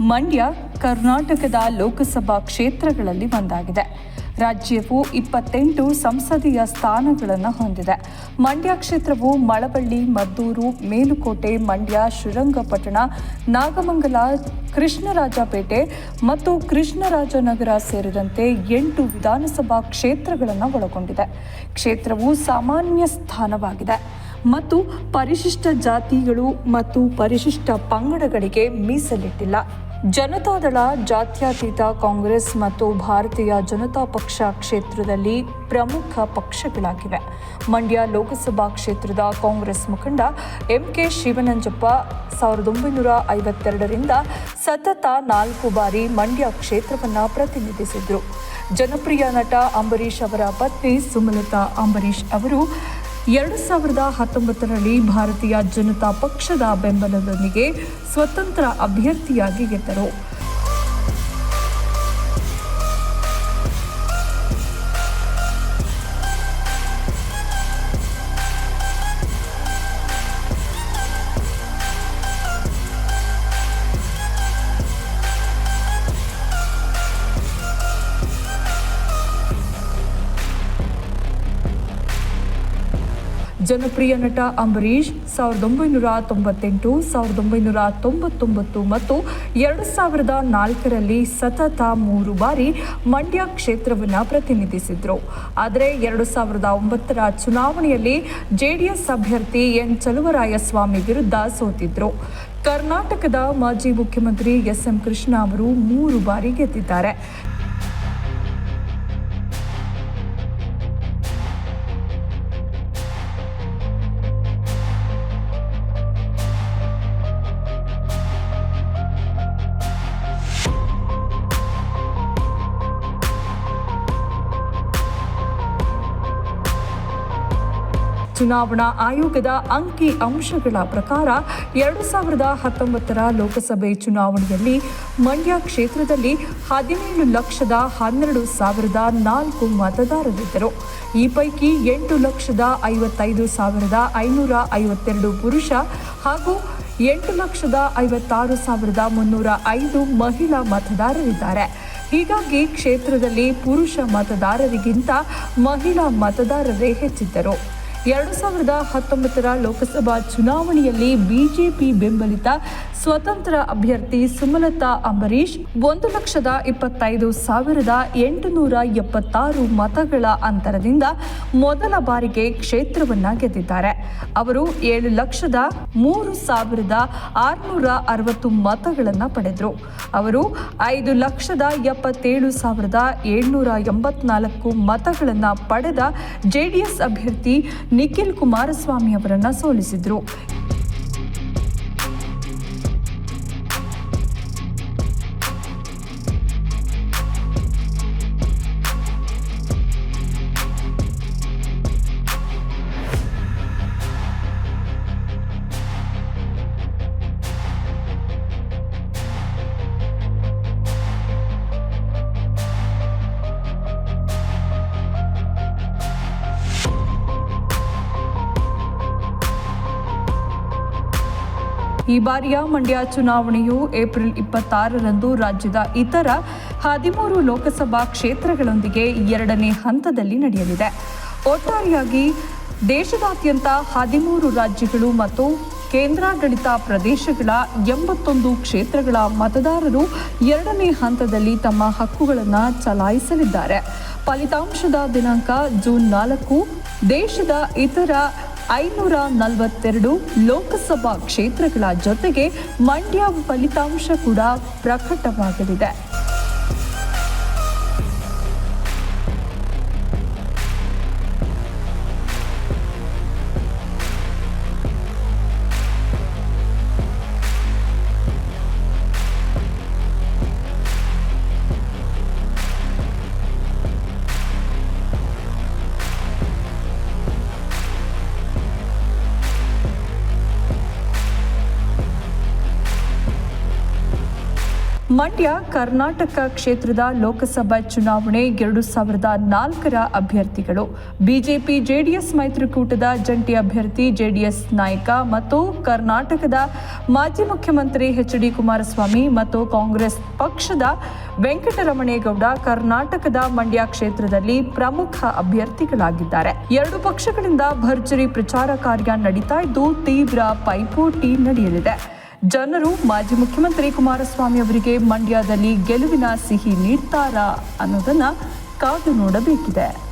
ಮಂಡ್ಯ ಕರ್ನಾಟಕದ ಲೋಕಸಭಾ ಕ್ಷೇತ್ರಗಳಲ್ಲಿ ಒಂದಾಗಿದೆ. ರಾಜ್ಯವು ಇಪ್ಪತ್ತೆಂಟು ಸಂಸದೀಯ ಸ್ಥಾನಗಳನ್ನು ಹೊಂದಿದೆ. ಮಂಡ್ಯ ಕ್ಷೇತ್ರವು ಮಳವಳ್ಳಿ, ಮದ್ದೂರು, ಮೇಲುಕೋಟೆ, ಮಂಡ್ಯ ಶ್ರೀರಂಗಪಟ್ಟಣ ನಾಗಮಂಗಲ, ಕೃಷ್ಣರಾಜಪೇಟೆ ಮತ್ತು ಕೃಷ್ಣರಾಜನಗರ ಸೇರಿದಂತೆ ಎಂಟು ವಿಧಾನಸಭಾ ಕ್ಷೇತ್ರಗಳನ್ನು ಒಳಗೊಂಡಿದೆ. ಕ್ಷೇತ್ರವು ಸಾಮಾನ್ಯ ಸ್ಥಾನವಾಗಿದೆ. ಮತ್ತು ಪರಿಶಿಷ್ಟ ಜಾತಿಗಳು ಮತ್ತು ಪರಿಶಿಷ್ಟ ಪಂಗಡಗಳಿಗೆ ಮೀಸಲಿಟ್ಟಿಲ್ಲ. ಜನತಾದಳ, ಜಾತ್ಯತೀತ ಕಾಂಗ್ರೆಸ್ ಮತ್ತು ಭಾರತೀಯ ಜನತಾ ಪಕ್ಷ ಕ್ಷೇತ್ರದಲ್ಲಿ ಪ್ರಮುಖ ಪಕ್ಷಗಳಾಗಿವೆ. ಮಂಡ್ಯ ಲೋಕಸಭಾ ಕ್ಷೇತ್ರದ ಕಾಂಗ್ರೆಸ್ ಮುಖಂಡ ಎಂ ಕೆ ಶಿವನಂಜಪ್ಪ ಸಾವಿರದ ಒಂಬೈನೂರ ಐವತ್ತೆರಡರಿಂದ ಸತತ ನಾಲ್ಕು ಬಾರಿ ಮಂಡ್ಯ ಕ್ಷೇತ್ರವನ್ನು ಪ್ರತಿನಿಧಿಸಿದ್ರು. ಜನಪ್ರಿಯ ನಟ ಅಂಬರೀಷ್ ಅವರ ಪತ್ನಿ ಸುಮಲತಾ ಅಂಬರೀಷ್ ಅವರು ಎರಡು ಸಾವಿರದ ಹತ್ತೊಂಬತ್ತರಲ್ಲಿ ಭಾರತೀಯ ಜನತಾ ಪಕ್ಷದ ಬೆಂಬಲದೊಂದಿಗೆ ಸ್ವತಂತ್ರ ಅಭ್ಯರ್ಥಿಯಾಗಿ ಗೆದ್ದರು. ಜನಪ್ರಿಯ ನಟ ಅಂಬರೀಷ್ ಸಾವಿರದ ಒಂಬೈನೂರ ತೊಂಬತ್ತೆಂಟು, ಸಾವಿರದ ಒಂಬೈನೂರ ತೊಂಬತ್ತೊಂಬತ್ತು ಮತ್ತು ಎರಡು ಸಾವಿರದ ನಾಲ್ಕರಲ್ಲಿ ಸತತ ಮೂರು ಬಾರಿ ಮಂಡ್ಯ ಕ್ಷೇತ್ರವನ್ನು ಪ್ರತಿನಿಧಿಸಿದ್ರು. ಆದರೆ ಎರಡು ಸಾವಿರದ ಒಂಬತ್ತರ ಚುನಾವಣೆಯಲ್ಲಿ ಜೆಡಿಎಸ್ ಅಭ್ಯರ್ಥಿ ಎನ್ ಚಲುವರಾಯಸ್ವಾಮಿ ವಿರುದ್ಧ ಸೋತಿದ್ರು. ಕರ್ನಾಟಕದ ಮಾಜಿ ಮುಖ್ಯಮಂತ್ರಿ ಎಸ್ ಎಂ ಕೃಷ್ಣ ಅವರು ಮೂರು ಬಾರಿ ಗೆದ್ದಿದ್ದಾರೆ. ಚುನಾವಣಾ ಆಯೋಗದ ಅಂಕಿ ಅಂಶಗಳ ಪ್ರಕಾರ ಎರಡು ಸಾವಿರದ ಹತ್ತೊಂಬತ್ತರ ಲೋಕಸಭೆ ಚುನಾವಣೆಯಲ್ಲಿ ಮಂಡ್ಯ ಕ್ಷೇತ್ರದಲ್ಲಿ ಹದಿನೇಳು ಲಕ್ಷದ ಹನ್ನೆರಡು ಸಾವಿರದ ನಾಲ್ಕು ಮತದಾರರಿದ್ದರು. ಈ ಪೈಕಿ ಎಂಟು ಲಕ್ಷದ ಐವತ್ತೈದು ಸಾವಿರದ ಐನೂರ ಐವತ್ತೆರಡು ಪುರುಷ ಹಾಗೂ ಎಂಟು ಲಕ್ಷದ ಐವತ್ತಾರು ಸಾವಿರದ ಮುನ್ನೂರ ಐದು ಮಹಿಳಾ ಮತದಾರರಿದ್ದಾರೆ. ಹೀಗಾಗಿ ಕ್ಷೇತ್ರದಲ್ಲಿ ಪುರುಷ ಮತದಾರರಿಗಿಂತ ಮಹಿಳಾ ಮತದಾರರೇ ಹೆಚ್ಚಿದ್ದರು. ಎರಡು ಸಾವಿರದ ಹತ್ತೊಂಬತ್ತರ ಲೋಕಸಭಾ ಚುನಾವಣೆಯಲ್ಲಿ ಬಿಜೆಪಿ ಬೆಂಬಲಿತ ಸ್ವತಂತ್ರ ಅಭ್ಯರ್ಥಿ ಸುಮಲತಾ ಅಂಬರೀಷ್, ಒಂದು ಲಕ್ಷದ ಇಪ್ಪತ್ತೈದು ಸಾವಿರದ ಎಂಟುನೂರ ಎಪ್ಪತ್ತಾರು ಮತಗಳ ಅಂತರದಿಂದ ಮೊದಲ ಬಾರಿಗೆ ಕ್ಷೇತ್ರವನ್ನ ಗೆದ್ದಿದ್ದಾರೆ. ಅವರು ಏಳು ಲಕ್ಷದ ಮೂರು ಸಾವಿರದ ಆರುನೂರ ಅರವತ್ತು ಮತಗಳನ್ನು ಪಡೆದರು. ಅವರು ಐದು ಲಕ್ಷದ ಎಪ್ಪತ್ತೇಳು ಸಾವಿರದ ಏಳ್ನೂರ ಎಂಬತ್ನಾಲ್ಕು ಮತಗಳನ್ನು ಪಡೆದ ಜೆಡಿಎಸ್ ಅಭ್ಯರ್ಥಿ ನಿಖಿಲ್ ಕುಮಾರಸ್ವಾಮಿ ಅವರನ್ನು ಸೋಲಿಸಿದ್ರು. ಈ ಬಾರಿಯ ಮಂಡ್ಯ ಚುನಾವಣೆಯು ಏಪ್ರಿಲ್ ಇಪ್ಪತ್ತಾರರಂದು ರಾಜ್ಯದ ಇತರ ಹದಿಮೂರು ಲೋಕಸಭಾ ಕ್ಷೇತ್ರಗಳೊಂದಿಗೆ ಎರಡನೇ ಹಂತದಲ್ಲಿ ನಡೆಯಲಿದೆ. ಒಟ್ಟಾರೆಯಾಗಿ ದೇಶದಾದ್ಯಂತ ಹದಿಮೂರು ರಾಜ್ಯಗಳು ಮತ್ತು ಕೇಂದ್ರಾಡಳಿತ ಪ್ರದೇಶಗಳ ಎಂಬತ್ತೊಂದು ಕ್ಷೇತ್ರಗಳ ಮತದಾರರು ಎರಡನೇ ಹಂತದಲ್ಲಿ ತಮ್ಮ ಹಕ್ಕುಗಳನ್ನು ಚಲಾಯಿಸಲಿದ್ದಾರೆ. ಫಲಿತಾಂಶದ ದಿನಾಂಕ ಜೂನ್ ನಾಲ್ಕು. ದೇಶದ ಇತರ ಐನೂರ ನಲವತ್ತೆರಡು ಲೋಕಸಭಾ ಕ್ಷೇತ್ರಗಳ ಜೊತೆಗೆ ಮಂಡ್ಯ ಫಲಿತಾಂಶ ಕೂಡ ಪ್ರಕಟವಾಗಲಿದೆ. ಮಂಡ್ಯ ಕರ್ನಾಟಕ ಕ್ಷೇತ್ರದ ಲೋಕಸಭಾ ಚುನಾವಣೆ ಎರಡು ಸಾವಿರದ ನಾಲ್ಕರ ಅಭ್ಯರ್ಥಿಗಳು. ಬಿಜೆಪಿ, ಜೆಡಿಎಸ್ ಮೈತ್ರಿಕೂಟದ ಜಂಟಿ ಅಭ್ಯರ್ಥಿ ಜೆಡಿಎಸ್ ನಾಯಕ ಮತ್ತು ಕರ್ನಾಟಕದ ಮಾಜಿ ಮುಖ್ಯಮಂತ್ರಿ ಎಚ್ ಡಿ ಕುಮಾರಸ್ವಾಮಿ ಮತ್ತು ಕಾಂಗ್ರೆಸ್ ಪಕ್ಷದ ವೆಂಕಟರಮಣೇಗೌಡ ಕರ್ನಾಟಕದ ಮಂಡ್ಯ ಕ್ಷೇತ್ರದಲ್ಲಿ ಪ್ರಮುಖ ಅಭ್ಯರ್ಥಿಗಳಾಗಿದ್ದಾರೆ. ಎರಡು ಪಕ್ಷಗಳಿಂದ ಭರ್ಜರಿ ಪ್ರಚಾರ ಕಾರ್ಯ ನಡೀತಾ ಇದ್ದು, ತೀವ್ರ ಪೈಪೋಟಿ ನಡೆಯಲಿದೆ. ಜನರು ಮಾಜಿ ಮುಖ್ಯಮಂತ್ರಿ ಕುಮಾರಸ್ವಾಮಿ ಅವರಿಗೆ ಮಂಡ್ಯದಲ್ಲಿ ಗೆಲುವಿನ ಸಿಹಿ ನೀಡ್ತಾರಾ ಅನ್ನೋದನ್ನ ಕಾದು ನೋಡಬೇಕಿದೆ.